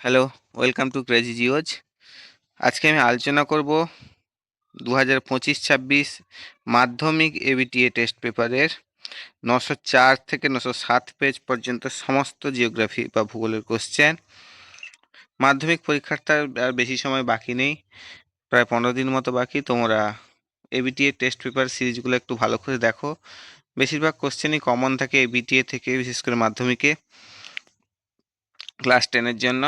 Hello welcome to crazy জিওজ আজকে আমি আলোচনা করব দু হাজার পঁচিশ ছাব্বিশ মাধ্যমিক এবিটিএ টেস্ট পেপারের নশো চার থেকে নশো সাত পেজ পর্যন্ত সমস্ত জিওগ্রাফি বা ভূগোলের কোশ্চেন মাধ্যমিক পরীক্ষার আর বেশি সময় বাকি নেই, প্রায় পনেরো দিন মতো বাকি। তোমরা এবিটিএ টেস্ট পেপার সিরিজগুলো একটু ভালো করে দেখো। বেশিরভাগ কোশ্চেনই কমন থাকে এবিটিএ থেকে, বিশেষ করে মাধ্যমিকে ক্লাস টেনের জন্য।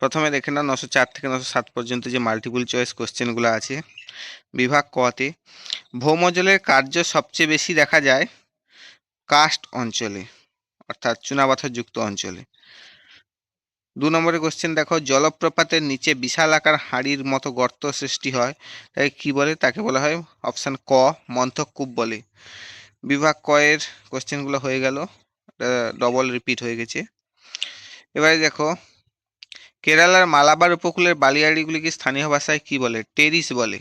প্রথমে দেখে নাও, নশো চার থেকে নশো সাত পর্যন্ত যে মাল্টিপল চয়েস কোশ্চেনগুলো আছে। বিভাগ কতে, ভৌমজলের কার্য সবচেয়ে বেশি দেখা যায় কাস্ট অঞ্চলে, অর্থাৎ চুনাপাথরযুক্ত অঞ্চলে। দু নম্বরের কোশ্চেন দেখো, জলপ্রপাতের নিচে বিশাল আকার হাঁড়ির মতো গর্ত সৃষ্টি হয়, তাই কি বলে? তাকে বলা হয় অপশান ক মন্থকূপ বলে। বিভাগ ক এর কোশ্চেনগুলো হয়ে গেল ডবল রিপিট হয়ে গেছে। এবারে দেখো কেরালার মালাবার উপকূলের বালিয়াড়িগুলিকে স্থানীয় ভাষায় কি বলে? টেরিস বলে।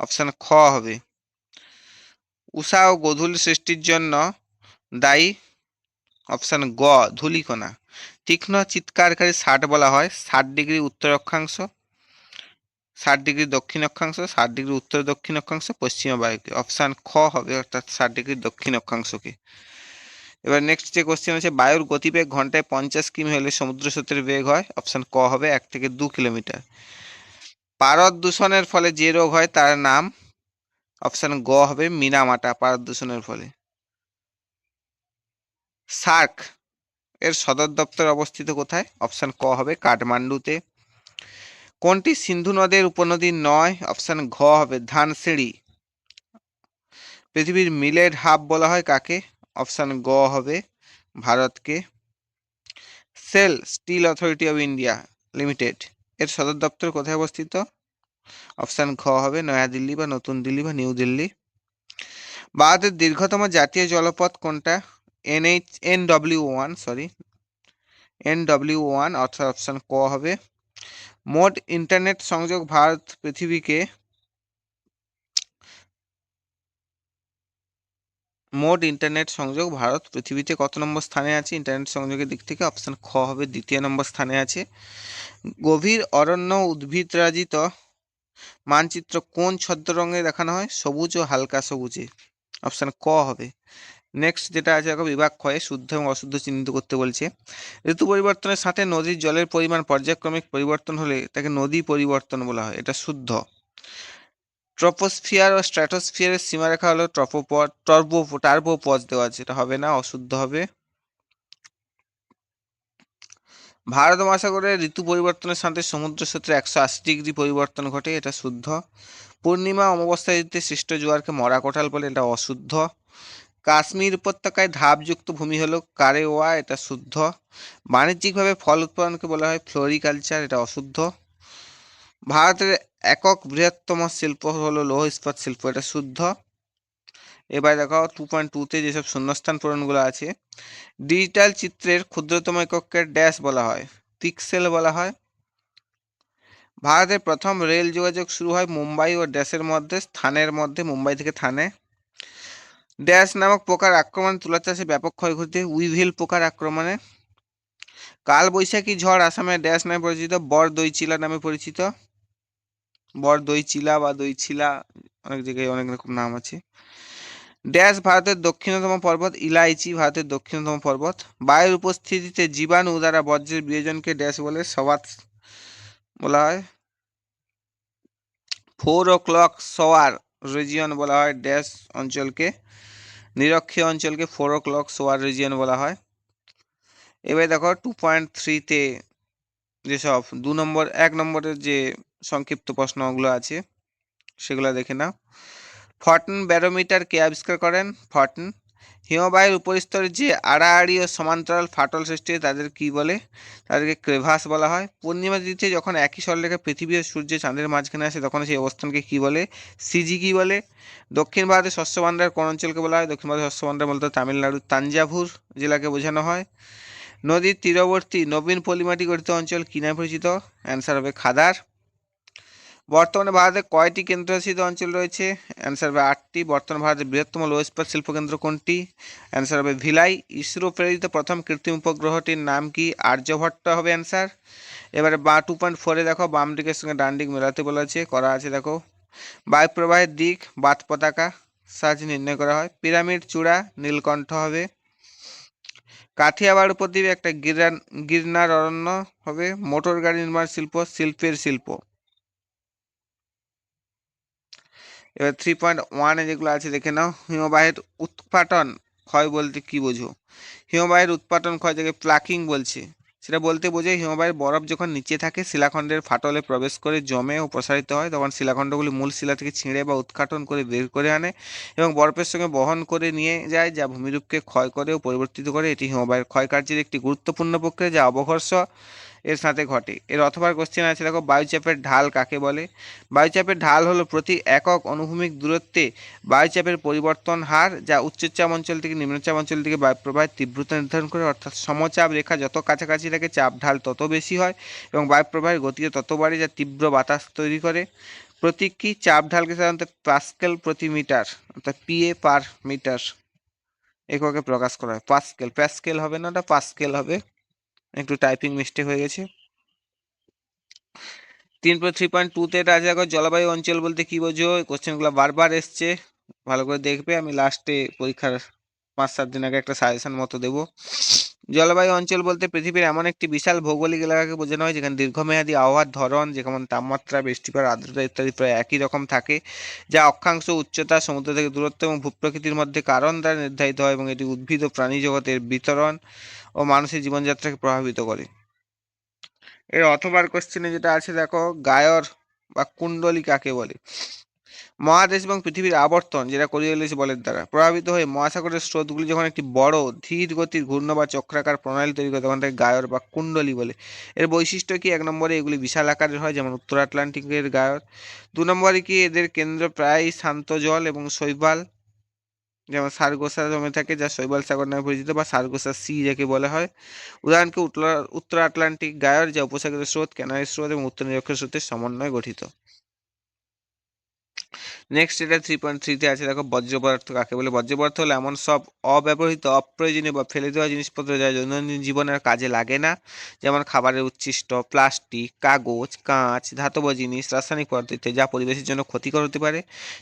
অপশান খ হবে। উষা ও গধূলি সৃষ্টির জন্য দায়ী। অপশান গ, ধূলিকণা। তীক্ষ্ণ চিৎকারকারী ষাট বলা হয়। ষাট ডিগ্রি উত্তর অক্ষাংশ। ষাট ডিগ্রি দক্ষিণ অক্ষাংশ। ষাট ডিগ্রি উত্তর দক্ষিণ অক্ষাংশ। পশ্চিমা বায়ুকে। অপশান খ হবে, অর্থাৎ ষাট ডিগ্রি দক্ষিণ অক্ষাংশকে। এবার নেক্সট যে কোশ্চেন আছে, বায়ুর গতিবেগ ঘন্টায় পঞ্চাশ কিমি হলে সমুদ্র স্রোতের বেগ হয় অপশান ক হবে এক থেকে দু কিলোমিটার। পারদ দূষণের ফলে যে রোগ হয় তার নাম অপশান গ হবে মিনামাটা, পারদ দূষণের ফলে। সার্ক, এর সদর দপ্তর অবস্থিত কোথায়? অপশান ক হবে কাঠমান্ডুতে। কোনটি সিন্ধু নদের উপনদী নয়? অপশান ঘ হবে ধানসিঁড়ি। পৃথিবীর মিলেট হাব বলা হয় কাকে? অপশান গ হবে ভারতকে। SAIL Steel Authority of India Limited এর সদর দপ্তর কোথায় অবস্থিত? অপশান খ হবে নয়াদিল্লি বা নতুন দিল্লি বা নিউ দিল্লি। ভারতের দীর্ঘতম জাতীয় জলপথ কোনটা? NH N W one sorry N W one অর্থাৎ অপশান ক হবে। মোট ইন্টারনেট সংযোগ ভারত পৃথিবীকে মোট ইন্টারনেট সংযোগ ভারত পৃথিবীতে কত নম্বর স্থানে আছে? ইন্টারনেট সংযোগের দিক থেকে অপশান খ হবে, দ্বিতীয় নম্বর স্থানে আছে। গভীর অরণ্য উদ্ভিদরাজিত মানচিত্র কোন ছদ্ম রঙে দেখানো হয়? সবুজ ও হালকা সবুজে। অপশান ক হবে। নেক্সট যেটা আছে দেখো, বিভাগ ক্ষয়ে শুদ্ধ এবং অশুদ্ধ চিহ্নিত করতে বলছে। ঋতু পরিবর্তনের সাথে নদীর জলের পরিমাণ পর্যায়ক্রমিক পরিবর্তন হলে তাকে নদী পরিবর্তন বলা হয়। এটা শুদ্ধ। ট্রপোস্ফিয়ার ও স্ট্র্যাটোস্ফিয়ারের সীমারেখা হলো ট্রপোপড টর্বো টার্বোপজ দেওয়া এটা হবে না, অশুদ্ধ হবে। ভারত মহাসাগরের ঋতু পরিবর্তনের সাথে সমুদ্র স্রোতের একশো আশি ডিগ্রি পরিবর্তন ঘটে, এটা শুদ্ধ। পূর্ণিমা অমাবস্যা ঋতুতে সৃষ্ট জোয়ারকে মরা কোঠাল বলে, এটা অশুদ্ধ। কাশ্মীর উপত্যকায় ধাপযুক্ত ভূমি হলো কারেওয়া, এটা শুদ্ধ। বাণিজ্যিকভাবে ফল উৎপাদনকে বলা হয় ফ্লোরিকালচার, এটা অশুদ্ধ। ভারতের একক বৃহত্তম শিল্প হলো লৌহ ইস্পাত শিল্প, এটা শুদ্ধ। এবার দেখো টু পয়েন্ট টুতে যেসব শূন্যস্থান পূরণগুলো আছে ডিজিটাল চিত্রের ক্ষুদ্রতম এককে ড্যাশ বলা হয় পিক্সেল বলা হয়। ভারতের প্রথম রেল যোগাযোগ শুরু হয় মুম্বাই ও ড্যাশের মধ্যে, স্থানের মধ্যে, মুম্বাই থেকে থানে। ড্যাশ নামক পোকার আক্রমণ তুলা চাষে ব্যাপক ক্ষয়ক্ষতি, উইভিল পোকার আক্রমণে। কাল বৈশাখী ঝড় আসামে ড্যাশ নামে পরিচিত বর দইচিলা নামে পরিচিত। বর দই চিলা বা দইছিলা অনেক জায়গায় অনেক রকম নাম আছে। ড্যাশ ভারতের দক্ষিণতম পর্বত, ইলাইচি ভারতের দক্ষিণতম পর্বত। বায়ুর উপস্থিতিতে জীবাণু দ্বারা বজ্রের বিয়োজনকে ড্যাশ বলে সবাত বলা হয়। Four o'clock shower region বলা হয় ড্যাশ অঞ্চলকে। নিরক্ষীয় অঞ্চলকে four o'clock shower region বলা হয়। এবার দেখো টু পয়েন্ট থ্রিতে যেসব, দু নম্বর, এক নম্বরের যে সংক্ষিপ্ত প্রশ্নগুলো আছে, সেগুলো দেখে নাও। ফটন ব্যারোমিটার কে আবিষ্কার করেন? ফটন হিমবাহের উপরিস্তরে যে আড়াআড়ি ও সমান্তরাল ফাটল সৃষ্টি তাদের কি বলে? তাদেরকে ক্রেভাস বলা হয়। পূর্ণিমা তিথিতে যখন একই সরলেখা পৃথিবী ও সূর্য চাঁদের মাঝখানে আসে, তখন সেই অবস্থানকে কি বলে? সিজি কি বলে? দক্ষিণ ভারতের শস্য ভাণ্ডার কোন অঞ্চলকে বলা হয়? দক্ষিণ ভারতের শস্য ভাণ্ডার বলতে তামিলনাড়ুর তাঞ্জাভুর জেলাকে বোঝানো হয়। নদীর তীরবর্তী নবীন পলিমাটি গঠিত অঞ্চল কি নামে পরিচিত? অ্যান্সার হবে খাদার। বর্তমানে ভারতে কয়টি কেন্দ্রশাসিত অঞ্চল রয়েছে? অ্যান্সার হবে আটটি। বর্তমানে ভারতের বৃহত্তম লো ইস্পাত শিল্পকেন্দ্র কোনটি? অ্যান্সার হবে ভিলাই। ইসরো প্রেরিত প্রথম কৃত্রিম উপগ্রহটির নাম কি? আর্যভট্ট হবে অ্যান্সার এবারে বা টু পয়েন্ট ফোরে দেখো বাম দিকের সঙ্গে ডান দিক মেলাতে বলা আছে করা আছে দেখো। বায়ু প্রবাহের দিক বাত পতাকা, সাহায্যে নির্ণয় করা হয়। পিরামিড চূড়া, নীলকণ্ঠ হবে। কাথিয়াবাড় উপদ্বীপে একটা গিরান, গিরনার অরণ্য হবে। মোটর গাড়ি নির্মাণ শিল্প, শিল্পের শিল্প। এবার থ্রি পয়েন্ট ওয়ানে যেগুলো আছে, দেখে নাও। হিমবাহের উৎপাটন ক্ষয় বলতে কি বোঝো? হিমবাহের উৎপাটন ক্ষয় থেকে প্লাকিং বলছে, সেটা বলতে বোঝায় হিমবাহের বরফ যখন নিচে থাকে, শিলাখণ্ডের ফাটলে প্রবেশ করে জমে ও প্রসারিত হয়। তখন শিলাখণ্ডগুলি মূল শিলা থেকে ছিঁড়ে বা উৎকাটন করে বের করে আনে এবং বরফের সঙ্গে বহন করে নিয়ে যায়, যা ভূমিরূপকে ক্ষয় করে ও পরিবর্তিত করে। এটি হিমবাহের ক্ষয়কার্যের একটি গুরুত্বপূর্ণ প্রক্রিয়া, যা অবঘর্ষ এর সাথে ঘটে। এর অথবা কোশ্চেন আছে, দেখো, বায়ুচাপের ঢাল কাকে বলে? বায়ুচাপের ঢাল হলো প্রতি একক অনুভূমিক দূরত্বে বায়ুচাপের পরিবর্তন হার, যা উচ্চচাপ অঞ্চল থেকে নিম্নচাপ অঞ্চল থেকে বায়ু প্রবাহের তীব্রতা নির্ধারণ করে, অর্থাৎ সমচাপ রেখা যত কাছাকাছি থাকে, চাপ ঢাল তত বেশি হয় এবং বায়ু প্রবাহের গতিও তত বাড়ে, যা তীব্র বাতাস তৈরি করে। প্রতীক কি চাপ ঢালকে সাধারণত পাস্কেল প্রতি মিটার, অর্থাৎ পিএ পার মিটার এককে প্রকাশ করা হয়। পাস্কেল, প্যাস্কেল হবে না ওটা? পাস্কেল হবে। একটু টাইপিং মিস্টেক হয়ে গেছে। তিন পয়েন্ট থ্রি পয়েন্ট টুতে রাজাগর জলবায়ু অঞ্চল বলতে কি বোঝো? কোশ্চেনগুলো বারবার এসছে। ভালো করে দেখবে, আমি লাস্টে পরীক্ষার পাঁচ সাত দিন আগে একটা সাজেশন মতো দেবো। জলবায়ু অঞ্চল বলতে পৃথিবীর এমন একটি বিশাল ভৌগোলিক এলাকাকে বোঝানো হয়, যেখানে দীর্ঘমেয়াদী আবহাওয়ার ধরন, যেমন তাপমাত্রা, বৃষ্টিপাত, আর্দ্রতা ইত্যাদি প্রায় একই রকম থাকে, যা অক্ষাংশ উচ্চতা, সমুদ্র থেকে দূরত্ব এবং ভূপ্রকৃতির মধ্যে কারণ দ্বারা নির্ধারিত হয় এবং এটি উদ্ভিদ ও প্রাণী জগতের বিতরণ ও মানুষের জীবনযাত্রাকে প্রভাবিত করে। এর অথবার কোশ্চেনে যেটা আছে, দেখো, গায়র বা কুণ্ডলী কাকে বলে? মহাদেশ এবং পৃথিবীর আবর্তন, যেটা কোরিওলিস বলের দ্বারা, প্রভাবিত হয়ে মহাসাগরের স্রোতগুলি যখন একটি বড় ধীর গতির ঘূর্ণ বা চক্রাকার প্রণালী তৈরি করে, তখন তাকে গায়র বা কুণ্ডলী বলে। এর বৈশিষ্ট্য কি? এক নম্বরে এগুলি বিশাল আকারের হয়, যেমন উত্তর আটলান্টিকের গায়র। দু নম্বরে কি? এদের কেন্দ্র প্রায় শান্ত জল এবং শৈবাল, যেমন সারগোসা জমে থাকে, যা শৈবাল সাগর নামে পরিচিত, বা সারগোসা সি, যাকে বলা হয়। উদাহরণকে উত্তর আটলান্টিক গায়র, যা উপসাগরের স্রোত ক্যানারি স্রোত এবং উত্তর নিরক্ষের স্রোতের সমন্বয়ে গঠিত। নেক্সট এটা থ্রি পয়েন্ট থ্রিতে আছে, দেখো বর্জ্য পদার্থ কাকে বলে? বজ্র পদার্থ হলো এমন সব অব্যবহৃত, অপ্রয়োজনীয় বা ফেলে দেওয়া জিনিসপত্র যা দৈনন্দিন জীবনের কাজে লাগে না। যেমন খাবারের উচ্ছিষ্ট, প্লাস্টিক, কাগজ, কাঁচ, ধাতব জিনিস, রাসায়নিক পদার্থ যা পরিবেশের জন্য ক্ষতিকর হতে পারে।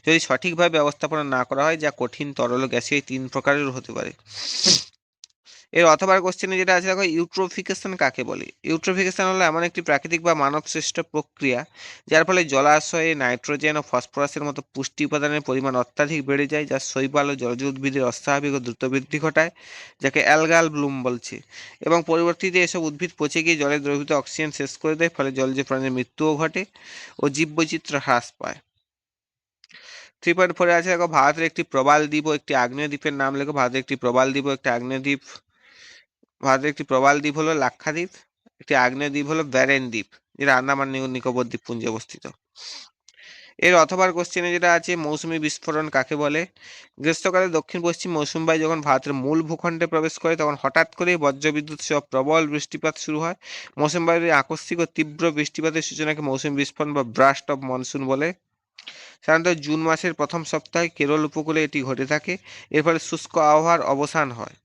যদি সঠিকভাবে ব্যবস্থাপনা না করা হয়, যা কঠিন, তরল, গ্যাসীয় তিন প্রকারের হতে পারে। এর অথবার কোশ্চেনে যেটা আছে, দেখো ইউট্রোফিকেশন কাকে বলে? ইউট্রোফিকেশন হলো এমন একটি প্রাকৃতিক বা মানব সৃষ্ট প্রক্রিয়া, যার ফলে জলাশয়ে নাইট্রোজেন ও ফসফরাসের মতো পুষ্টি উপাদানের পরিমাণ অত্যাধিক বেড়ে যায়, যা শৈবাল ও জলজ উদ্ভিদের অস্বাভাবিক ও দ্রুত বৃদ্ধি ঘটায়, যাকে অ্যালগাল ব্লুম বলছে। এবং পরবর্তীতে এসব উদ্ভিদ পচে গিয়ে জলে দ্রবীভূত অক্সিজেন শেষ করে দেয়, ফলে জলজ প্রাণীর মৃত্যুও ঘটে ও জীববৈচিত্র্য হ্রাস পায়। থ্রি পয়েন্ট ফোরে আছে, দেখো, ভারতের একটি প্রবাল দ্বীপ ও একটি আগ্নেয় দ্বীপের নাম লেখো। ভারতের একটি প্রবাল দ্বীপ ও একটি আগ্নেয় দ্বীপ। ভারতের একটি প্রবাল দ্বীপ হলো লাক্ষাদ্বীপ, একটি আগ্নেয় দ্বীপ হলো ব্যারেন দ্বীপ যেটা আন্দামান নিকোবর দ্বীপপুঞ্জে অবস্থিত। এর অথবার কোশ্চেনে যেটা আছে, মৌসুমি বিস্ফোরণ কাকে বলে? গ্রীষ্মকালে দক্ষিণ পশ্চিম মৌসুম বায়ু যখন ভারতের মূল ভূখণ্ডে প্রবেশ করে, তখন হঠাৎ করেই বজ্রবিদ্যুৎ সহ প্রবল বৃষ্টিপাত শুরু হয়। মৌসুম বায়ুর আকস্মিক ও তীব্র বৃষ্টিপাতের সূচনাকে মৌসুমি বিস্ফোরণ বা ব্রাস্ট অফ মনসুন বলে। সাধারণত জুন মাসের প্রথম সপ্তাহে কেরল উপকূলে এটি ঘটে থাকে, এর ফলে শুষ্ক আবহাওয়ার অবসান হয়।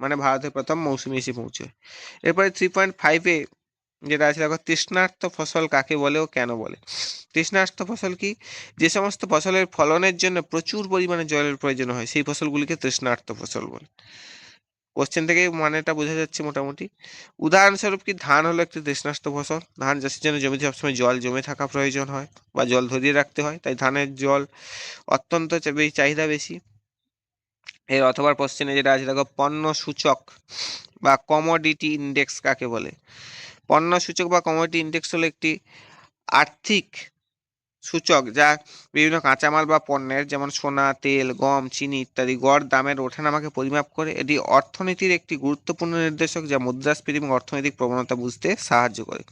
মানে ভারতের প্রথম মৌসুমি এসে পৌঁছয় এরপরে থ্রি পয়েন্ট ফাইভে যেটা আছে, দেখো তৃষ্ণার্ত ফসল কাকে বলে ও কেন বলে? তৃষ্ণার্ত ফসল কি? যে সমস্ত ফসলের ফলনের জন্য প্রচুর পরিমাণে জলের প্রয়োজন হয়, সেই ফসলগুলিকে তৃষ্ণার্ত ফসল বলে। কোশ্চেন থেকে মানেটা বোঝা যাচ্ছে মোটামুটি। উদাহরণস্বরূপ কি, ধান হলো একটি তৃষ্ণার্ত ফসল? ধান চাষের জন্য জমিতে সবসময় জল জমে থাকা প্রয়োজন হয় বা জল ধরিয়ে রাখতে হয়, তাই ধানের জল অত্যন্ত চাহিদা বেশি। এর অথবা কোশ্চেনে যেটা আছে, দেখো পণ্য সূচক বা কমোডিটি ইন্ডেক্স কাকে বলে? পণ্য সূচক বা কমোডিটি ইন্ডেক্স হলো একটি আর্থিক সূচক যা বিভিন্ন কাঁচামাল বা পণ্যের যেমন সোনা, তেল, গম, চিনি ইত্যাদি গড় দামের ওঠানামাকে পরিমাপ করে, এটি অর্থনীতির একটি গুরুত্বপূর্ণ নির্দেশক যা মুদ্রাস্ফীতি এবং অর্থনৈতিক প্রবণতা বুঝতে সাহায্য করে।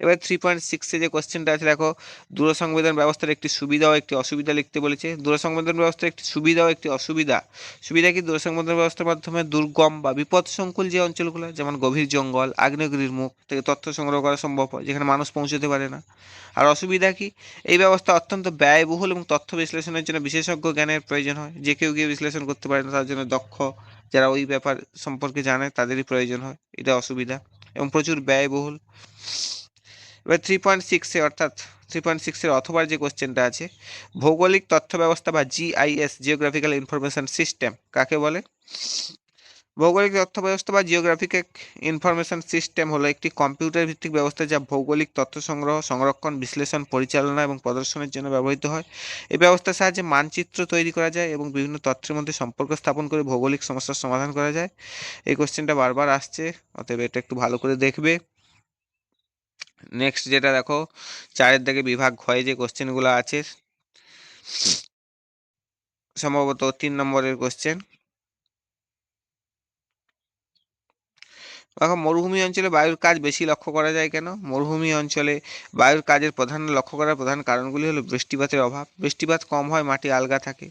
এবার থ্রি পয়েন্ট সিক্সে যে কোশ্চেনটা আছে, দেখো, দূরসংবেদন ব্যবস্থার একটি সুবিধা ও একটি অসুবিধা লিখতে বলেছে। দূরসংবেদন ব্যবস্থার একটি সুবিধা ও একটি অসুবিধা। সুবিধা কি? দূরসংবেদন ব্যবস্থার মাধ্যমে দুর্গম বা বিপদ সংকুল যে অঞ্চলগুলো, যেমন গভীর জঙ্গল, আগ্নেয়গিরির মুখ থেকে তথ্য সংগ্রহ করা সম্ভব হয়, যেখানে মানুষ পৌঁছতে পারে না। আর অসুবিধা কি? এই ব্যবস্থা অত্যন্ত ব্যয়বহুল এবং তথ্য বিশ্লেষণের জন্য বিশেষজ্ঞ জ্ঞানের প্রয়োজন হয়। যে কেউ গিয়ে বিশ্লেষণ করতে পারে না, তার জন্য দক্ষ যারা ওই ব্যাপার সম্পর্কে জানে, তাদেরই প্রয়োজন হয়। এটা অসুবিধা এবং প্রচুর ব্যয়বহুল। এবার থ্রি পয়েন্ট সিক্সে অর্থাৎ থ্রি পয়েন্ট সিক্সের অথবার যে কোশ্চেনটা আছে, ভৌগোলিক তথ্য ব্যবস্থা বা জিআইএস জিওগ্রাফিক্যাল ইনফরমেশন সিস্টেম কাকে বলে? ভৌগোলিক তথ্য ব্যবস্থা বা জিওগ্রাফিক ইনফরমেশন সিস্টেম হলো একটি কম্পিউটার ভিত্তিক ব্যবস্থা যা ভৌগোলিক তথ্য সংগ্রহ, সংরক্ষণ, বিশ্লেষণ, পরিচালনা এবং প্রদর্শনের জন্য ব্যবহৃত হয়। এই ব্যবস্থার সাহায্যে মানচিত্র তৈরি করা যায় এবং বিভিন্ন তথ্যের মধ্যে সম্পর্ক স্থাপন করে ভৌগোলিক সমস্যার সমাধান করা যায়। এই কোশ্চেনটা বারবার আসছে, অতএব এটা একটু ভালো করে দেখবে। নেক্সট যেটা দেখো, চারের দিকে বিভাগ ঘয়ে যে কোশ্চেনগুলো আছে, সম্ভবত তিন নম্বরের কোশ্চেন দেখো, মরুভূমি অঞ্চলে বায়ুর কাজ বেশি লক্ষ্য করা যায় কেন? মরুভূমি অঞ্চলে বায়ুর কাজের প্রধান, লক্ষ্য করার প্রধান কারণগুলি হলো বৃষ্টিপাতের অভাব। বৃষ্টিপাত কম হয়, মাটি আলগা থাকে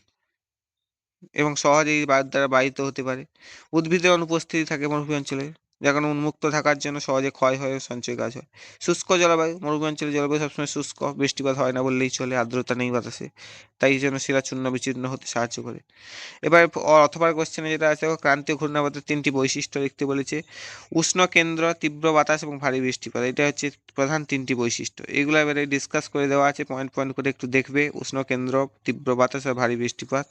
এবং সহজেই বায়ুর দ্বারা বাহিত হতে পারে। উদ্ভিদের অনুপস্থিতি থাকে মরুভূমি অঞ্চলে। যখন উন্মুক্ত থাকার জন্য সহজে ক্ষয় হয়ে সঞ্চয় কাজ হয়। শুষ্ক জলবায়ু মরুভূমি জলবায়ু সবসময় শুষ্ক, বৃষ্টিপাত হয় না বললেই চলে, আর্দ্রতা নেই বাতাসে। তাই জন্য শিলা চূর্ণ বিচূর্ণ হতে সাহায্য করে। এবার অথবার কোশ্চেনে যেটা আছে ক্রান্তীয় ঘূর্ণাবর্তের তিনটি বৈশিষ্ট্য লিখতে বলেছে, উষ্ণ কেন্দ্র, তীব্র বাতাস এবং ভারী বৃষ্টিপাত। এটা হচ্ছে প্রধান তিনটি বৈশিষ্ট্য। এগুলো এবারে ডিসকাস করে দেওয়া আছে পয়েন্ট পয়েন্ট করে একটু দেখবে, উষ্ণ কেন্দ্র, তীব্র বাতাস আর ভারী বৃষ্টিপাত।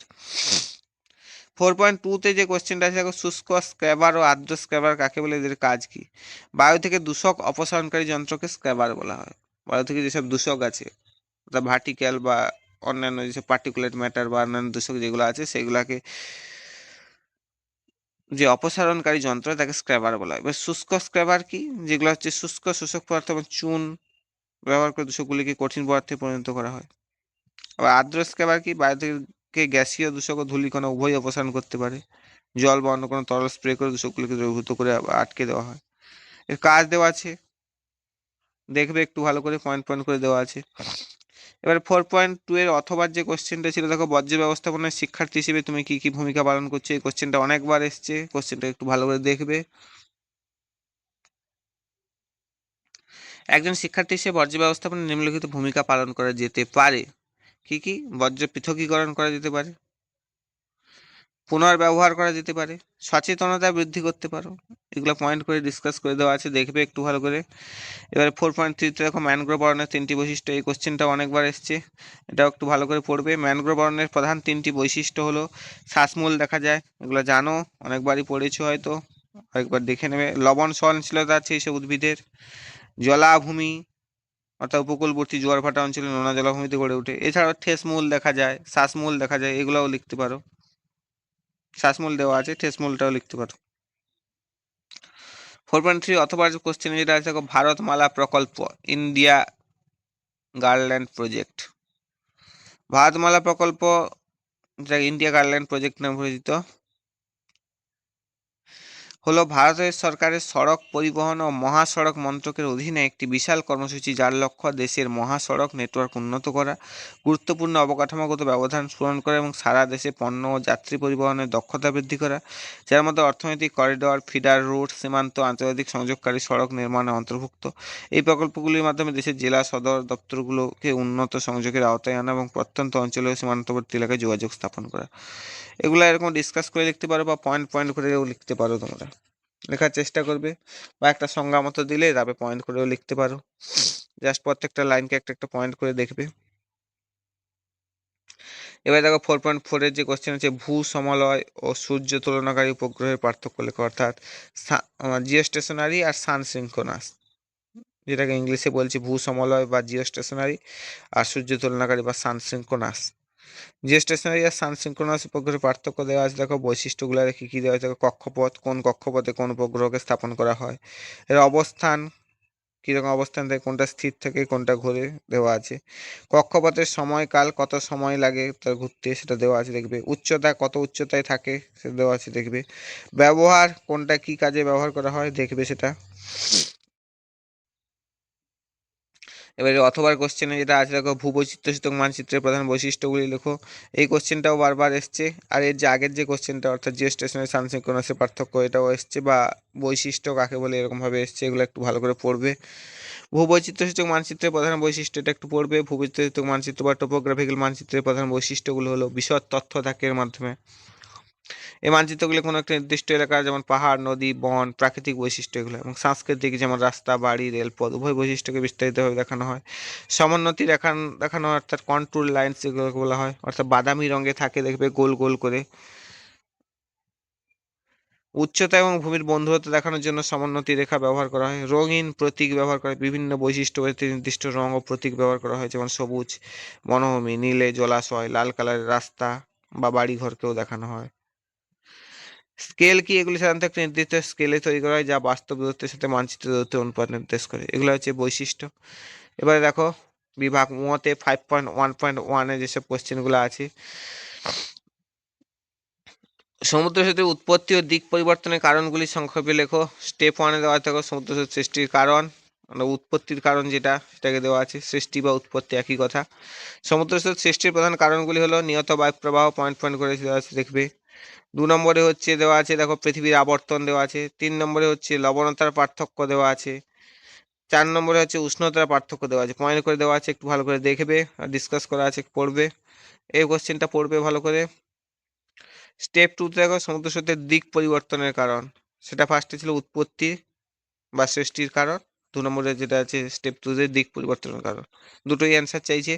ফোর পয়েন্ট টুতে যে কোশ্চেনটা আছে শুষ্ক স্ক্র্যাবার ও আর্দ্র স্ক্র্যাবার কাকে বলে, এদের কাজ কি? বায়ু থেকে দূষক অপসারণকারী যন্ত্রকে স্ক্র্যাবার বলা হয়। বায়ু থেকে যেসব দূষক আছে ভার্টিক্যাল বা অন্যান্য যেসব পার্টিকুলেট ম্যাটার বা অন্যান্য দূষক যেগুলো আছে, সেগুলোকে যে অপসারণকারী যন্ত্র, তাকে স্ক্র্যাবার বলা হয়। এবার শুষ্ক স্ক্র্যাবার কি? যেগুলো হচ্ছে শুষ্ক শোষক পদার্থ এবং চুন ব্যবহার করে দূষকগুলিকে কঠিন পদার্থে পরিণত করা হয়। আবার আর্দ্র স্ক্র্যাবার কি? বায়ু থেকে গ্যাসীয় দূষক ও ধূলিকণা উভয় অপসারণ করতে পারে। জল বা অন্য কোনো তরল স্প্রে করে দূষকগুলিকে দ্রবীভূত করে আটকে দেওয়া হয়। এর কাজ দেওয়া আছে। দেখবে একটু ভালো করে পয়েন্ট পয়েন্ট করে দেওয়া আছে। এবার ফোর পয়েন্ট টু এর অথবার যে কোশ্চেনটা ছিল, দেখো বর্জ্য ব্যবস্থাপনায় শিক্ষার্থী হিসেবে তুমি কি কি ভূমিকা পালন করছ? এই কোশ্চেনটা অনেকবার এসছে। কোশ্চেনটা একটু ভালো করে দেখবে। একজন শিক্ষার্থী হিসেবে বর্জ্য ব্যবস্থাপনায় নিম্নলিখিত ভূমিকা পালন করা যেতে পারে। কি কি? বর্জ্য পৃথকীকরণ করা যেতে পারে। পুনর্ব্যবহার করা যেতে পারে। সচেতনতা বৃদ্ধি করতে পারো। এগুলো পয়েন্ট করে ডিসকাস করে দেওয়া আছে। দেখবে একটু ভালো করে। এবারে ফোর পয়েন্ট থ্রিতে দেখো ম্যানগ্রোভ বরণের তিনটি বৈশিষ্ট্য। এই কোশ্চেনটা অনেকবার এসছে। এটাও একটু ভালো করে পড়বে। ম্যানগ্রোভ বরণের প্রধান তিনটি বৈশিষ্ট্য হলো শ্বাসমূল দেখা যায়। এগুলো জানো। অনেকবারই পড়েছো হয়তো। একবার দেখে নেবে। লবণ সহনশীলতা আছে এইসব উদ্ভিদের। জলাভূমি অর্থাৎ উপকূলবর্তী জোয়ার ভাটা অঞ্চলে নোনা জলাভূমিতে গড়ে ওঠে। এছাড়াও ঠেসমূল দেখা যায় শ্বাসমূল দেখা যায়, এগুলোও লিখতে পারো। শ্বাসমূল দেওয়া আছে ঠেসমূলটাও লিখতে পারো। ফোর পয়েন্ট থ্রি অথবা কোশ্চেনে যেটা আছে ভারতমালা প্রকল্প ইন্ডিয়া গার্ল্যান্ড প্রজেক্ট ভারতমালা প্রকল্প, যেটা ইন্ডিয়া গার্ল্যান্ড প্রজেক্ট নামে পরিচিত। হলো ভারতের সরকারের সড়ক পরিবহন ও মহাসড়ক মন্ত্রকের অধীনে একটি বিশাল কর্মসূচি যার লক্ষ্য দেশের মহাসড়ক নেটওয়ার্ক উন্নত করা, গুরুত্বপূর্ণ অবকাঠামোগত ব্যবধান পূরণ করা এবং সারা দেশে পণ্য ও যাত্রী পরিবহনের দক্ষতা বৃদ্ধি করা, যার মধ্যে অর্থনৈতিক করিডর, ফিডার রুট, সীমান্ত আন্তর্জাতিক সংযোগকারী সড়ক নির্মাণে অন্তর্ভুক্ত। এই প্রকল্পগুলির মাধ্যমে দেশের জেলা সদর দপ্তরগুলোকে উন্নত সংযোগের আওতায় আনা এবং প্রত্যন্ত অঞ্চলে সীমান্তবর্তী এলাকায় যোগাযোগ স্থাপন করা। এগুলো এরকম ডিসকাস করে লিখতে পারো বা পয়েন্ট পয়েন্ট করেও লিখতে পারো তোমরা। লেখার চেষ্টা করবে বা একটা সংজ্ঞা মতো দিলে তারপরে পয়েন্ট করেও লিখতে পারো। জাস্ট প্রত্যেকটা লাইনকে একটা একটা পয়েন্ট করে দেখবে। এবার দেখো ফোর পয়েন্ট ফোরের যে কোশ্চেন আছে ভূ, সমলয় ও সূর্য তুলনাকারী উপগ্রহের পার্থক্য লেখা। অর্থাৎ জিও স্টেশনারি আর সান যেটাকে ইংলিশে বলছি ভূ, সমলয় বা জিও স্টেশনারি আর সূর্য তুলনাকারী বা সান যে স্টেশনারি আর সানসিঙ্ক্রোনাস উপগ্রহের পার্থক্য দেওয়া আছে, দেখো বৈশিষ্ট্যগুলো কী কী দেওয়া আছে, দেখো কক্ষপথ, কোন কক্ষপথে কোন উপগ্রহকে স্থাপন করা হয়, এর অবস্থান, কীরকম অবস্থান থেকে কোনটা স্থির থেকে কোনটা ঘুরে দেওয়া আছে, কক্ষপথের সময়কাল কত সময় লাগে তার ঘুরতে সেটা দেওয়া আছে দেখবে, উচ্চতা কত উচ্চতায় থাকে সেটা দেওয়া আছে দেখবে, ব্যবহার কোনটা কি কাজে ব্যবহার করা হয় দেখবে সেটা। এবারে অথবার কোশ্চেনে যেটা আছে, দেখো, ভূবৈচিত্র্য সূচক মানচিত্রের প্রধান বৈশিষ্ট্যগুলি লেখো। এই কোশ্চেনটাও বারবার এসছে, আর এর যে আগের যে কোশ্চেনটা অর্থাৎ জিও স্টেশনের সানসিঙ্কোনাসের পার্থক্য, এটাও এসছে, বা বৈশিষ্ট্য কাকে বলে এরকমভাবে এসছে, এগুলো একটু ভালো করে পড়বে। ভূবৈচিত্র্য সূচক মানচিত্রের প্রধান বৈশিষ্ট্য এটা একটু পড়বে। ভূবৈচিত্র্য সূচক মানচিত্র বা টোপোগ্রাফিক্যাল মানচিত্রের প্রধান বৈশিষ্ট্যগুলো হলো বিশদ তথ্য থাকে এর মাধ্যমে। এই মানচিত্রগুলি কোনো একটা নির্দিষ্ট এলাকা, যেমন পাহাড়, নদী, বন, প্রাকৃতিক বৈশিষ্ট্য এগুলো এবং সাংস্কৃতিক যেমন রাস্তা, বাড়ি, রেলপথ, উভয় বৈশিষ্ট্যকে বিস্তারিতভাবে দেখানো হয়। সমোন্নতি দেখান, দেখানো অর্থাৎ কন্ট্রোল লাইন্স এগুলোকে বলা হয়, অর্থাৎ বাদামি রঙে থাকে দেখবে গোল গোল করে। উচ্চতা এবং ভূমির বন্ধুত্ব দেখানোর জন্য সমোন্নতি রেখা ব্যবহার করা হয়। রঙিন প্রতীক ব্যবহার করা হয়, বিভিন্ন বৈশিষ্ট্য নির্দিষ্ট রং ও প্রতীক ব্যবহার করা হয়, যেমন সবুজ, বনভূমি, নীলে জলাশয়, লাল কালারের রাস্তা বা বাড়ি ঘরকেও দেখানো হয়। স্কেল কি? এগুলি সাধারণত একটা নির্দিষ্ট স্কেলে তৈরি করা হয়, যা বাস্তব দূরত্বের সাথে মানচিত্র দূরত্বের অনুপাত নির্দেশ করে। এগুলো হচ্ছে বৈশিষ্ট্য। এবারে দেখো, বিভাগ মতে ফাইভ পয়েন্ট ওয়ান পয়েন্ট ওয়ানে যেসব কোশ্চেনগুলো আছে, সমুদ্র সেতুর উৎপত্তি ও দিক পরিবর্তনের কারণগুলি সংক্ষেপে লেখো। স্টেপ ওয়ানে দেওয়া থাকো সমুদ্র সেতু সৃষ্টির কারণ মানে উৎপত্তির কারণ যেটা, সেটাকে দেওয়া আছে, সৃষ্টি বা উৎপত্তি, একই কথা। সমুদ্র সেতু সৃষ্টির প্রধান কারণগুলি হলো, নিয়ত বায়ু প্রবাহ পয়েন্ট পয়েন্ট করে দেওয়া আছে, দেখবে। দু নম্বরে হচ্ছে দেওয়া আছে, দেখো পৃথিবীর আবর্তন দেওয়া আছে, তিন নম্বরে হচ্ছে লবণতার পার্থক্য দেওয়া আছে, চার নম্বরে হচ্ছে উষ্ণতার পার্থক্য দেওয়া আছে পয়েন্ট করে দেওয়া আছে, একটু ভালো করে দেখবে আর ডিসকাস করা আছে, পড়বে। এই কোশ্চেনটা পড়বে ভালো করে। স্টেপ টুতে দেখো সমুদ্র স্রোতের দিক পরিবর্তনের কারণ, সেটা ফার্স্টে ছিল উৎপত্তি বা সৃষ্টির কারণ। দু নম্বরে যেটা আছে স্টেপ টুতে দিক পরিবর্তনের কারণ। দুটোই অ্যান্সার চাইছে।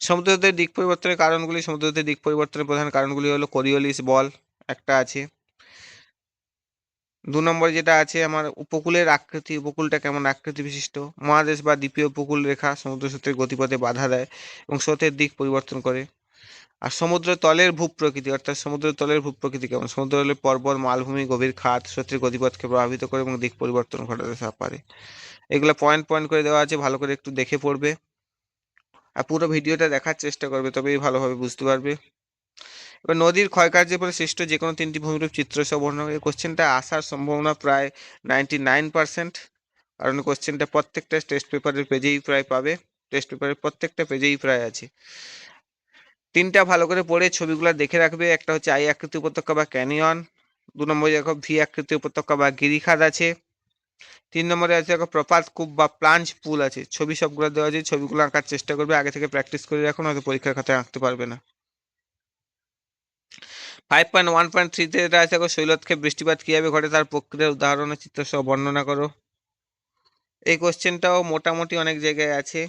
সমুদ্র স্রোতের দিক পরিবর্তনের কারণগুলি সমুদ্র স্রোতের দিক পরিবর্তনের প্রধান কারণগুলি হলো কোরিওলিস বল একটা আছে। দু নম্বরে যেটা আছে, আমার উপকূলের আকৃতি, উপকূলটা কেমন আকৃতি বিশিষ্ট? মহাদেশ বা দ্বীপীয় উপকূল রেখা সমুদ্র স্রোতের গতিপথে বাধা দেয় এবং স্রোতের দিক পরিবর্তন করে। আর সমুদ্র তলের ভূপ্রকৃতি অর্থাৎ সমুদ্র তলের ভূপ্রকৃতি কেমন? সমুদ্র তলের পর্বত, মালভূমি, গভীর খাত, স্রোতের গতিপথকে প্রভাবিত করে এবং দিক পরিবর্তন ঘটাতে পারে। এগুলো পয়েন্ট পয়েন্ট করে দেওয়া আছে, ভালো করে একটু দেখে পড়বে। আর পুরো ভিডিওটা দেখার চেষ্টা করবে, তবেই ভালোভাবে বুঝতে পারবে। এবার নদীর ক্ষয়কার্যের ফলে সৃষ্ট যে কোনো তিনটি ভূমিরূপ চিত্র সহ বর্ণনা এই কোশ্চেনটা আসার সম্ভাবনা প্রায় নাইনটি নাইন পার্সেন্ট কারণ কোশ্চেনটা প্রত্যেকটা টেস্ট পেপারের পেজেই প্রায় পাবে। টেস্ট পেপারের প্রত্যেকটা পেজেই প্রায় আছে। তিনটা ভালো করে পড়ে ছবিগুলো দেখে রাখবে। একটা হচ্ছে আই আকৃতি উপত্যকা বা ক্যানিয়ন, দু নম্বর দেখো ভি আকৃতি উপত্যকা বা গিরিখাত আছে। তিন নম্বরে আছে দেখো প্রপাত কূপ বা প্লাঞ্চ পুল আছে। ছবি সবগুলো দেওয়া আছে, ছবিগুলো আঁকার চেষ্টা করবে, আগে থেকে প্র্যাকটিস করে রাখুন হয়তো পরীক্ষার খাতায় আঁকতে পারবে না। ফাইভ পয়েন্ট ওয়ান পয়েন্ট থ্রিতে এটা আছে দেখো শৈলতক্ষেপ বৃষ্টিপাত কীভাবে ঘটে তার প্রক্রিয়ার উদাহরণের চিত্র সহ বর্ণনা করো। এই কোশ্চেনটাও মোটামুটি অনেক জায়গায় আছে,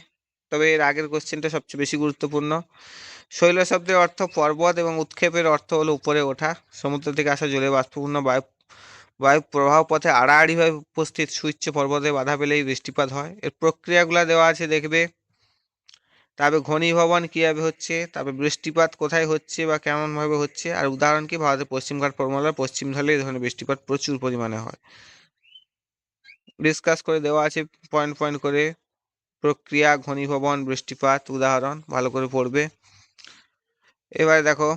তবে এর আগের কোশ্চেনটা সবচেয়ে বেশি গুরুত্বপূর্ণ। শৈল শব্দের অর্থ পর্বত এবং উৎক্ষেপের অর্থ হলো উপরে ওঠা, সমুদ্র থেকে আসা জলে বাষ্পপূর্ণ বায়ু বায়ু প্রবাহ পথে আড়াআড়িভাবে উপস্থিত সুইচ্ছ পর্বতে বাধা পেলেই বৃষ্টিপাত হয়। এর প্রক্রিয়াগুলো দেওয়া আছে দেখবে। তারপরে ঘনীভবন কীভাবে হচ্ছে, তারপরে বৃষ্টিপাত কোথায় হচ্ছে বা কেমনভাবে হচ্ছে, আর উদাহরণ কি? ভারতের পশ্চিমঘাট পর্বতমালার পশ্চিম ঢালে এই ধরনের বৃষ্টিপাত প্রচুর পরিমাণে হয়। ডিসকাস করে দেওয়া আছে পয়েন্ট পয়েন্ট করে। প্রক্রিয়া, ঘনীভবন, বৃষ্টিপাত, উদাহরণ ভালো করে পড়বে। এবারে দেখো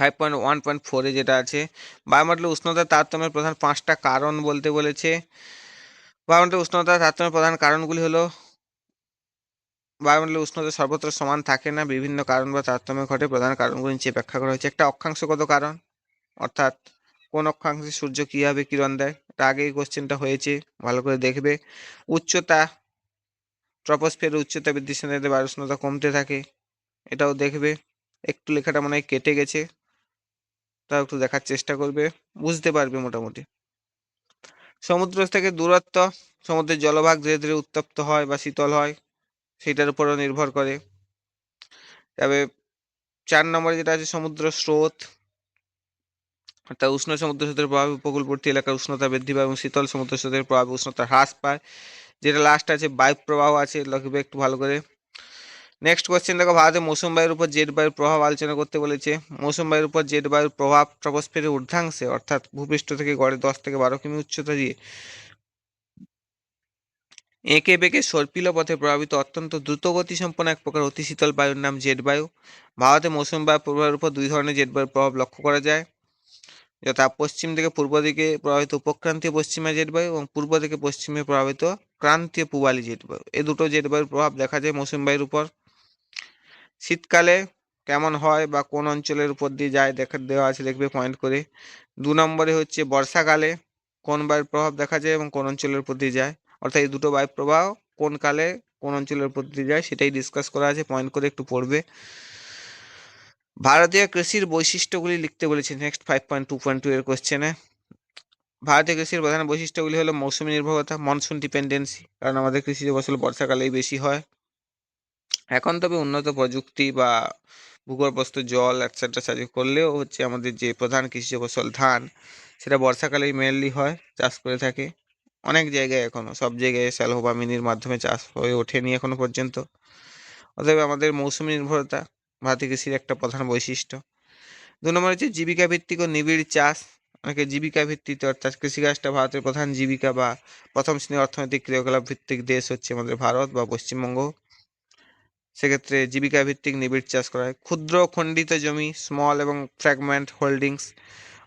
ফাইভ পয়েন্ট ওয়ান পয়েন্ট ফোরে যেটা আছে, বায়ুমণ্ডলের উষ্ণতা তারতম্যের প্রধান পাঁচটা কারণ বলতে বলেছে। বায়ুমণ্ডলের উষ্ণতা তারতম্যের প্রধান কারণগুলি হলো, বায়ুমণ্ডলের উষ্ণতা সর্বত্র সমান থাকে না, বিভিন্ন কারণ বা তারতম্য ঘটে, প্রধান কারণগুলি নিচে ব্যাখ্যা করা হয়েছে। একটা অক্ষাংশগত কারণ, অর্থাৎ কোন অক্ষাংশে সূর্য কীভাবে কিরণ দেয়, এটা আগে এই কোশ্চেনটা হয়েছে, ভালো করে দেখবে। উচ্চতা ট্রপোস্ফিয়ারের উচ্চতা বৃদ্ধির সাথে বায়ুর উষ্ণতা কমতে থাকে, এটাও দেখবে। একটু লেখাটা মনে হয় কেটে গেছে। তাও একটু দেখার চেষ্টা করবে, বুঝতে পারবে মোটামুটি। সমুদ্র থেকে দূরত্ব, সমুদ্রের জলভাগ ধীরে ধীরে উত্তপ্ত হয় বা শীতল হয়, সেটার উপরও নির্ভর করে। তবে চার নম্বরে যেটা আছে, সমুদ্র স্রোত। অর্থাৎ উষ্ণ সমুদ্র স্রোতের প্রভাবে উপকূলবর্তী এলাকার উষ্ণতা বৃদ্ধি পায় এবং শীতল সমুদ্র স্রোতের প্রভাবে উষ্ণতা হ্রাস পায়। যেটা লাস্ট আছে বায়ু প্রবাহ আছে লিখবে একটু ভালো করে নেক্সট কোয়েশ্চেন দেখো, ভারতে মৌসুম বায়ুর উপর জেট বায়ুর প্রভাব আলোচনা করতে বলেছে। মৌসুম বায়ুর উপর জেট বায়ুর প্রভাব ট্রপোস্ফিয়ারের ঊর্ধ্বাংশে, অর্থাৎ ভূপৃষ্ঠ থেকে গড়ে দশ থেকে বারো কিমি উচ্চতা দিয়ে। এঁকে বেঁকে সর্পিল পথে প্রভাবিত অত্যন্ত দ্রুতগতি সম্পন্ন এক প্রকার অতি শীতল বায়ুর নাম জেট বায়ু। ভারতে মৌসুম বায়ু প্রভাবের উপর দুই ধরনের জেট বায়ুর প্রভাব লক্ষ্য করা যায়। যথা পশ্চিম থেকে পূর্ব দিকে প্রভাবিত উপক্রান্তীয় পশ্চিমা জেট বায়ু এবং পূর্ব থেকে পশ্চিমে প্রভাবিত ক্রান্তীয় পূবালি জেট বায়ু। এই দুটো জেট বায়ুর প্রভাব দেখা যায় মৌসুমী বায়ুর উপর। শীতকালে কেমন হয় বা কোন অঞ্চলের উপর দিয়ে যায় দেখা, দেওয়া আছে দেখবে পয়েন্ট করে। দু নম্বরে হচ্ছে বর্ষাকালে কোন বায়ুর প্রভাব দেখা যায় এবং কোন অঞ্চলের উপর দিয়ে যায়। অর্থাৎ এই দুটো বায়ু প্রবাহ কোন কালে কোন অঞ্চলের উপর দিয়ে যায় সেটাই ডিসকাস করা আছে পয়েন্ট করে একটু পড়বে। ভারতীয় কৃষির বৈশিষ্ট্যগুলি লিখতে বলেছে next five point two point two এর কোশ্চেনে ভারতীয় কৃষির প্রধান বৈশিষ্ট্যগুলি হলো মৌসুমী নির্ভরতা মনসুন ডিপেন্ডেন্সি কারণ আমাদের কৃষিজ ফসল বর্ষাকালেই বেশি হয়। এখন তবে উন্নত প্রযুক্তি বা ভূগর্ভস্থ জল একসেট্রা সাহায্য করলেও হচ্ছে আমাদের যে প্রধান কৃষিজ ফসল ধান, সেটা বর্ষাকালেই মেনলি হয়, চাষ করে থাকে। অনেক জায়গায় এখনও, সব জায়গায় স্যালো বা মিনির মাধ্যমে চাষ হয়ে ওঠেনি এখনও পর্যন্ত। অতএব আমাদের মৌসুমি নির্ভরতা ভারতীয় কৃষির একটা প্রধান বৈশিষ্ট্য। দু নম্বর হচ্ছে জীবিকা ভিত্তিক ও নিবিড় চাষ। অনেকে জীবিকা ভিত্তিতে, অর্থাৎ কৃষিকাজটা ভারতের প্রধান জীবিকা বা প্রথম শ্রেণির অর্থনৈতিক ক্রিয়াকলাপ ভিত্তিক দেশ হচ্ছে আমাদের ভারত বা পশ্চিমবঙ্গ। সেক্ষেত্রে জীবিকা ভিত্তিক নিবিড় চাষ করা হয়। ক্ষুদ্র খণ্ডিত জমি স্মল এবং ফ্র্যাগমেন্ট হোল্ডিংস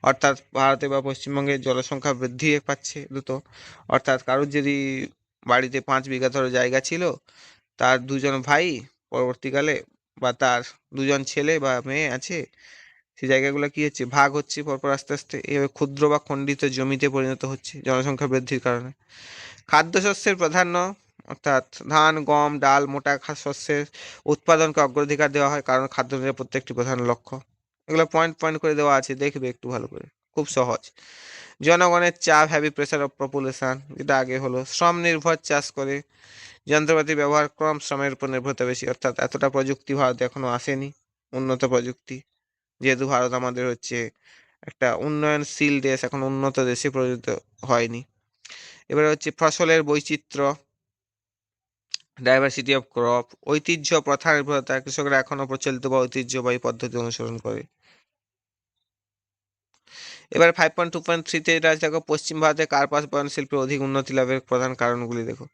অর্থাৎ ভারতে বা পশ্চিমবঙ্গে জনসংখ্যা বৃদ্ধি পাচ্ছে দ্রুত অর্থাৎ কারোর যদি বাড়িতে পাঁচ বিঘা ধরো জায়গা ছিল, তার দুজন ভাই পরবর্তীকালে বা তার দুজন ছেলে বা মেয়ে আছে, সেই জায়গাগুলো কি হচ্ছে? ভাগ হচ্ছে পরপর আস্তে আস্তে। এভাবে ক্ষুদ্র বা খণ্ডিত জমিতে পরিণত হচ্ছে জনসংখ্যা বৃদ্ধির কারণে। খাদ্যশস্যের প্রাধান্য অর্থাৎ ধান, গম, ডাল, মোটা শস্যের উৎপাদনকে অগ্রাধিকার দেওয়া হয় কারণ খাদ্য নিরাপত্তা একটি প্রধান লক্ষ্য। এগুলো পয়েন্ট পয়েন্ট করে দেওয়া আছে, দেখবে একটু ভালো করে। খুব সহজ। জনগণের চাপ হ্যাভি প্রেসার অফ পপুলেশন যেটা আগে হলো। শ্রম নির্ভর চাষ করে যন্ত্রপাতি ব্যবহার কম, শ্রমের উপর নির্ভরতা বেশি। অর্থাৎ এতটা প্রযুক্তি ভারতে এখনও আসেনি, উন্নত প্রযুক্তি। যেহেতু ভারত আমাদের হচ্ছে একটা উন্নয়নশীল দেশ, এখন উন্নত দেশে প্রযুক্ত হয়নি। এবারে হচ্ছে ফসলের বৈচিত্র্য ডাইভার্সিটি অফ ক্রপ ঐতিহ্য প্রথা নির্ভরতা কৃষকরা এখনও প্রচলিত বা ঐতিহ্যবাহী পদ্ধতি অনুসরণ করে। এবার ফাইভ পয়েন্ট টু পয়েন্ট থ্রিতে এটা দেখো, পশ্চিম ভারতে কার্পাস বয়ন শিল্পে অধিক উন্নতি লাভের প্রধান কারণগুলি দেখো।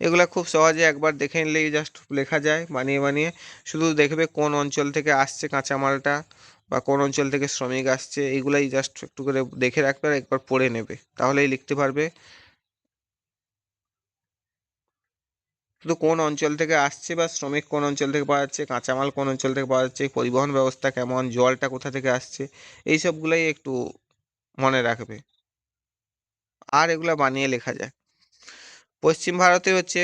এগুলো খুব সহজে একবার দেখে নিলেই জাস্ট লেখা যায়, বানিয়ে বানিয়ে। শুধু দেখবে কোন অঞ্চল থেকে আসছে কাঁচামালটা বা কোন অঞ্চল থেকে শ্রমিক আসছে এইগুলাই জাস্ট একটু করে দেখে রাখবে আর একবার পড়ে নেবে। তাহলেই লিখতে পারবে। শুধু কোন অঞ্চল থেকে আসছে বা শ্রমিক কোন অঞ্চল থেকে পাওয়া যাচ্ছে, কাঁচামাল কোন অঞ্চল থেকে পাওয়া যাচ্ছে, পরিবহন ব্যবস্থা কেমন, জলটা কোথা থেকে আসছে, এই সবগুলাই একটু মনে রাখবে। আর এগুলো বানিয়ে লেখা যায় পশ্চিম ভারতে হচ্ছে,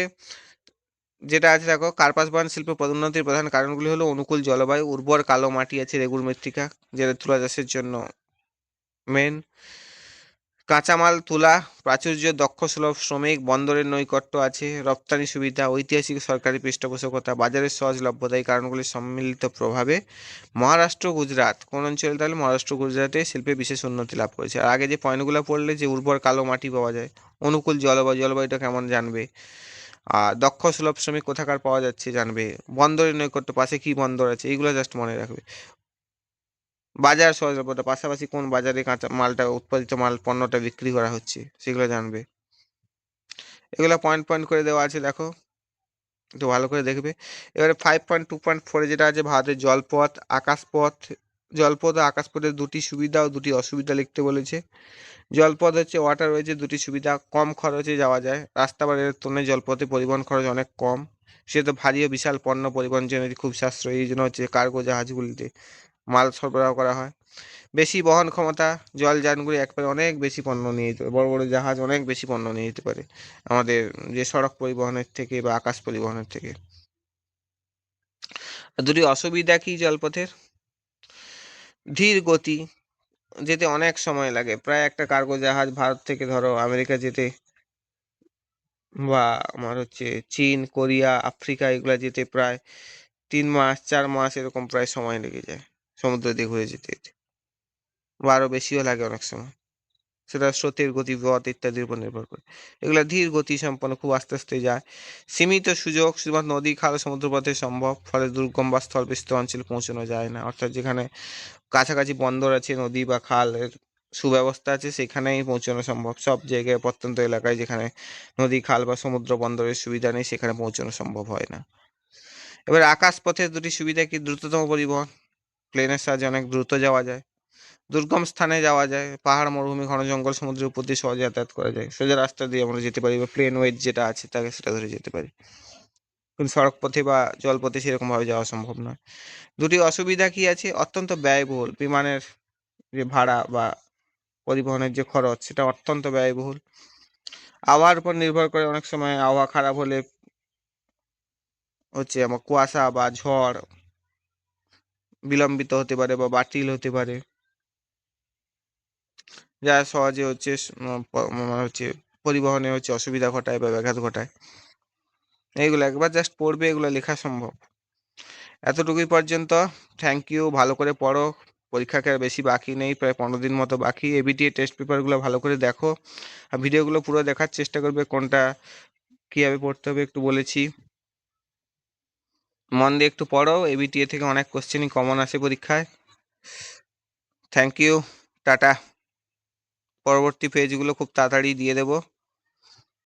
যেটা আছে দেখো, কার্পাস বয়ন শিল্প পদোন্নতির প্রধান কারণগুলি হলো অনুকূল জলবায়ু, উর্বর কালো মাটি আছে রেগুর মৃত্তিকা, যেটা তুলা চাষের জন্য মেন কাঁচামাল, তোলা, প্রাচুর্য, দক্ষ, সুলভ শ্রমিক, বন্দরের নৈকট্য আছে, রপ্তানি সুবিধা, ঐতিহাসিক সরকারি পৃষ্ঠপোষকতা, বাজারের সহজলভ্যতা এই কারণগুলির সম্মিলিত প্রভাবে মহারাষ্ট্র, গুজরাট। কোন অঞ্চলে তাহলে মহারাষ্ট্র, গুজরাটে শিল্পে বিশেষ উন্নতি লাভ করেছে। আর আগে যে পয়েন্টগুলো পড়লে যে উর্বর কালো মাটি পাওয়া যায়, অনুকূল জলবায়ু জলবায়ুটা কেমন জানবে? আর দক্ষ, সুলভ শ্রমিক কোথাকার পাওয়া যাচ্ছে জানবে? বন্দরের নৈকট্য, পাশে কি বন্দর আছে? এইগুলো জাস্ট মনে রাখবে। বাজার সহজলভ্যতা, পাশাপাশি কোন বাজারে কাঁচা মালটা, উৎপাদিত মাল পণ্যটা বিক্রি করা হচ্ছে সেগুলো জানবে। এগুলো পয়েন্ট পয়েন্ট করে দেওয়া আছে, দেখো। একটু ভালো করে দেখবে। এবারে ফাইভ পয়েন্ট টু পয়েন্ট ফোরে যেটা আছে, ভারতের জলপথ, আকাশপথ, জলপথ ও আকাশপথের দুটি সুবিধা ও দুটি অসুবিধা লিখতে বলেছে। জলপথ হচ্ছে ওয়াটার রয়েছে, দুটি সুবিধা, কম খরচে যাওয়া যায়। রাস্তা বা রেলের তুলনায় জলপথে পরিবহন খরচ অনেক কম। সেহেতু ভারী ও বিশাল পণ্য পরিবহন জন্য খুব সাশ্রয়ী। এই জন্য হচ্ছে কার্গো জাহাজগুলিতে মাল সরবরাহ করা হয়। বেশি বহন ক্ষমতা জলযানগুলি একবারে অনেক বেশি পণ্য নিয়ে যেতে বড় বড় জাহাজ অনেক বেশি পণ্য নিয়ে যেতে পারে আমাদের যে সড়ক পরিবহনের থেকে বা আকাশ পরিবহনের থেকে। দুটি অসুবিধা কি জলপথের? ধীর গতি, যেতে অনেক সময় লাগে। প্রায় একটা কার্গো জাহাজ ভারত থেকে ধরো আমেরিকা যেতে বা আমার হচ্ছে চীন, কোরিয়া, আফ্রিকা এগুলা যেতে প্রায় তিন মাস, চার মাস এরকম প্রায় সময় লেগে যায়। সমুদ্র দিয়ে ঘুরে যেতে যেতে। বা আরও বেশিও লাগে অনেক সময়। সেটা স্রোতের গতি পথ ইত্যাদির উপর নির্ভর করে। এগুলো ধীর গতি সম্পন্ন খুব আস্তে আস্তে যায়। সীমিত সুযোগ, শুধুমাত্র নদী, খাল, সমুদ্রপথে সম্ভব। ফলে দুর্গম বা স্থলবেষ্টিত অঞ্চলে পৌঁছানো যায় না। অর্থাৎ যেখানে কাছাকাছি বন্দর আছে, নদী বা খালের সুব্যবস্থা আছে, সেখানেই পৌঁছানো সম্ভব। সব জায়গায়, প্রত্যন্ত এলাকায় যেখানে নদী, খাল বা সমুদ্র বন্দরের সুবিধা নেই, সেখানে পৌঁছানো সম্ভব হয় না। এবার আকাশপথের দুটি সুবিধা কি? দ্রুততম পরিবহন। প্লেনের সাহায্যে অনেক দ্রুত যাওয়া যায়। দুর্গম স্থানে যাওয়া যায়। পাহাড়, মরুভূমি, ঘন জঙ্গল, সমুদ্রের উপর দিয়ে সহজে যাতায়াত করা যায়। সোজা রাস্তা দিয়ে আমরা যেতে পারি বা প্লেন ওয়েজ যেটা আছে তাকে সেটা ধরে যেতে পারি। কিন্তু সড়ক পথে বা জলপথে সেরকমভাবে যাওয়া সম্ভব নয়। দুটি অসুবিধা কি আছে? অত্যন্ত ব্যয়বহুল। বিমানের যে ভাড়া বা পরিবহনের যে খরচ, সেটা অত্যন্ত ব্যয়বহুল। আবহাওয়ার উপর নির্ভর করে অনেক সময় আবহাওয়া খারাপ হলে হচ্ছে আমার কুয়াশা বা ঝড় বিলম্বিত হতে পারে বা বাতিল হতে পারে। যা সহজে হচ্ছে মানে হচ্ছে পরিবহনে হচ্ছে অসুবিধা ঘটায় বা ব্যাঘাত ঘটায়। এইগুলো একবার জাস্ট পড়বে, এগুলো লেখা সম্ভব। এতটুকুই পর্যন্ত। থ্যাংক ইউ ভালো করে পড়ো। পরীক্ষাকে আর বেশি বাকি নেই, প্রায় পনেরো দিন মতো বাকি। এবিটিএ টেস্ট পেপারগুলো ভালো করে দেখো। আর ভিডিওগুলো পুরো দেখার চেষ্টা করবে কোনটা কীভাবে পড়তে হবে একটু বলেছি। মন দিয়ে একটু পড়ো এবিটিএ থেকে অনেক কোশ্চেনই কমন আসে পরীক্ষায়। Thank you tata. পরবর্তী পেজগুলো খুব তাড়াতাড়ি দিয়ে দেবো।